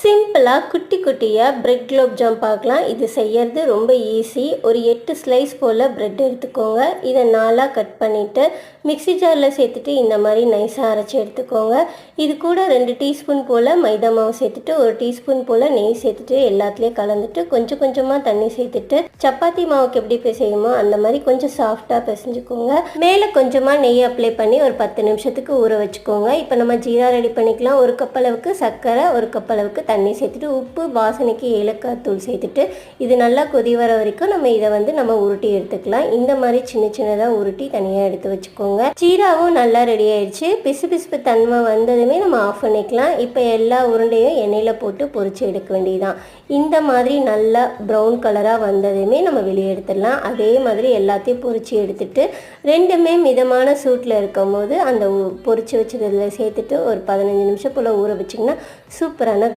சிம்பிளாக குட்டி குட்டியாக பிரெட் குலோப் ஜாம் பார்க்கலாம். இது செய்யறது ரொம்ப ஈஸி ஒரு எட்டு ஸ்லைஸ் போல் பிரெட் எடுத்துக்கோங்க. இதை நாலாக கட் பண்ணிவிட்டு மிக்ஸி ஜாரில் சேர்த்துட்டு இந்த மாதிரி நைஸாக அரைச்சி எடுத்துக்கோங்க. இது கூட ரெண்டு டீஸ்பூன் போல் மைதா மாவு சேர்த்துட்டு ஒரு டீஸ்பூன் போல் நெய் சேர்த்துட்டு எல்லாத்துலேயும் கலந்துட்டு கொஞ்சம் கொஞ்சமாக தண்ணி சேர்த்துட்டு சப்பாத்தி மாவுக்கு எப்படி பிசையுமோ அந்த மாதிரி கொஞ்சம் சாஃப்டாக பிசைஞ்சுக்கோங்க. மேலே கொஞ்சமாக நெய் அப்ளை பண்ணி ஒரு பத்து நிமிஷத்துக்கு ஊற வச்சுக்கோங்க. இப்போ நம்ம ஜீரா ரெடி பண்ணிக்கலாம். ஒரு கப் அளவுக்கு சர்க்கரை ஒரு கப் அளவுக்கு தண்ணி சேர்த்துட்டு உப்பு வாசனைக்கு ஏலக்காய் தூள் சேர்த்துட்டு இது நல்லா கொதி வர வரைக்கும் நம்ம இதை வந்து நம்ம உருட்டி எடுத்துக்கலாம். இந்த மாதிரி சின்ன சின்னதாக உருட்டி தனியாக எடுத்து வச்சுக்கோங்க. சீராவும் நல்லா ரெடி ஆயிடுச்சு. பிசு பிசுப்பு தன்மை வந்ததுமே நம்ம ஆஃப் பண்ணிக்கலாம். இப்போ எல்லா உருண்டையும் எண்ணெயில் போட்டு பொறிச்சு எடுக்க வேண்டியதுதான். இந்த மாதிரி நல்லா ப்ரௌன் கலராக வந்ததுமே நம்ம வெளியே எடுத்துடலாம். அதே மாதிரி எல்லாத்தையும் பொறிச்சு எடுத்துட்டு ரெண்டுமே மிதமான சூட்டில் இருக்கும் போது அந்த பொறிச்சு வச்சதில் சேர்த்துட்டு ஒரு பதினஞ்சு நிமிஷம் போல் ஊற வச்சிங்கன்னா சூப்பரான